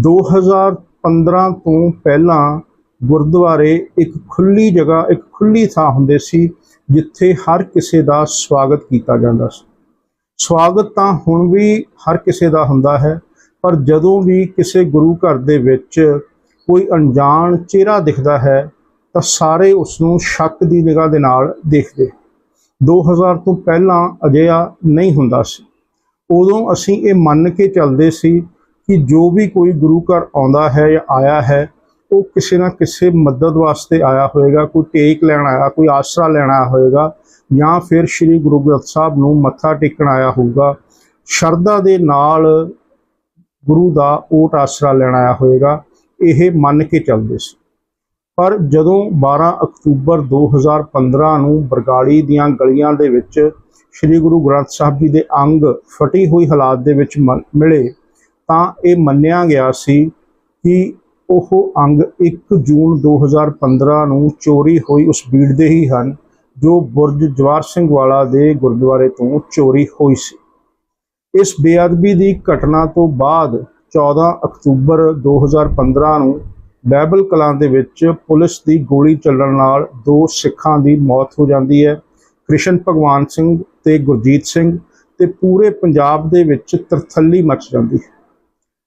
2015 ਤੋਂ ਪਹਿਲਾਂ ਗੁਰਦੁਆਰੇ ਇੱਕ ਖੁੱਲੀ ਜਗ੍ਹਾ, ਇੱਕ ਖੁੱਲੀ ਥਾਂ ਹੁੰਦੇ ਸੀ, ਜਿੱਥੇ ਹਰ ਕਿਸੇ ਦਾ ਸਵਾਗਤ ਕੀਤਾ ਜਾਂਦਾ ਸੀ। ਸਵਾਗਤ ਤਾਂ ਹੁਣ ਵੀ ਹਰ ਕਿਸੇ ਦਾ ਹੁੰਦਾ ਹੈ, ਪਰ ਜਦੋਂ ਵੀ ਕਿਸੇ ਗੁਰੂ ਘਰ ਦੇ ਵਿੱਚ ਕੋਈ ਅਣਜਾਣ ਚਿਹਰਾ ਦਿਖਦਾ ਹੈ, ਤਾਂ ਸਾਰੇ ਉਸ ਨੂੰ ਸ਼ੱਕ ਦੀ ਨਿਗਾਹ ਦੇ ਨਾਲ ਦੇਖਦੇ 2000 ਤੋਂ ਪਹਿਲਾਂ ਅਜਿਹਾ ਨਹੀਂ ਹੁੰਦਾ ਸੀ। ਉਦੋਂ ਅਸੀਂ ਇਹ ਮੰਨ ਕੇ ਚੱਲਦੇ ਸੀ ਕਿ ਜੋ ਵੀ ਕੋਈ ਗੁਰੂ ਘਰ ਆਉਂਦਾ ਹੈ ਜਾਂ ਆਇਆ ਹੈ, ਉਹ ਕਿਸੇ ਨਾ ਕਿਸੇ ਮਦਦ ਵਾਸਤੇ ਆਇਆ ਹੋਵੇਗਾ ਕੋਈ ਟੇਕ ਲੈਣ ਆਇਆ, ਕੋਈ ਆਸਰਾ ਲੈਣ ਆਇਆ ਹੋਵੇਗਾ ਜਾਂ ਫਿਰ ਸ੍ਰੀ ਗੁਰੂ ਗ੍ਰੰਥ ਸਾਹਿਬ ਨੂੰ ਮੱਥਾ ਟੇਕਣ ਆਇਆ ਹੋਊਗਾ। ਸ਼ਰਧਾ ਦੇ ਨਾਲ ਗੁਰੂ ਦਾ ਓਟ ਆਸਰਾ ਲੈਣ ਆਇਆ ਹੋਵੇਗਾ ਇਹ ਮੰਨ ਕੇ ਚੱਲਦੇ ਸੀ। ਪਰ ਜਦੋਂ 12 ਅਕਤੂਬਰ 2015 ਨੂੰ ਬਰਗਾੜੀ ਦੀਆਂ ਗਲੀਆਂ ਦੇ ਵਿੱਚ ਸ੍ਰੀ ਗੁਰੂ ਗ੍ਰੰਥ ਸਾਹਿਬ ਜੀ ਦੇ ਅੰਗ ਫਟੀ ਹੋਈ ਹਾਲਾਤ ਦੇ ਵਿੱਚ ਮ- ਮਿਲੇ ਤਾਂ ਇਹ ਮੰਨਿਆ ਗਿਆ ਸੀ ਕਿ ਉਹ ਅੰਗ 1 ਜੂਨ 2015 ਨੂੰ ਚੋਰੀ ਹੋਈ ਉਸ ਬੀੜ ਦੇ ਹੀ ਹਨ, ਜੋ ਬੁਰਜ ਜਵਾਰ ਸਿੰਘ ਵਾਲਾ ਦੇ ਗੁਰਦੁਆਰੇ ਤੋਂ ਚੋਰੀ ਹੋਈ ਸੀ। ਇਸ ਬੇਅਦਬੀ ਦੀ ਘਟਨਾ ਤੋਂ ਬਾਅਦ 14 ਅਕਤੂਬਰ 2015 ਨੂੰ ਬਾਈਬਲ ਕਲਾਂ ਦੇ ਵਿੱਚ ਪੁਲਿਸ ਦੀ ਗੋਲੀ ਚੱਲਣ ਨਾਲ ਦੋ ਸਿੱਖਾਂ ਦੀ ਮੌਤ ਹੋ ਜਾਂਦੀ ਹੈ। ਕ੍ਰਿਸ਼ਨ ਭਗਵਾਨ ਸਿੰਘ ਤੇ ਗੁਰਜੀਤ ਸਿੰਘ ਤੇ ਪੂਰੇ ਪੰਜਾਬ ਦੇ ਵਿੱਚ ਤਰਥੱਲੀ ਮਚ ਜਾਂਦੀ ਹੈ।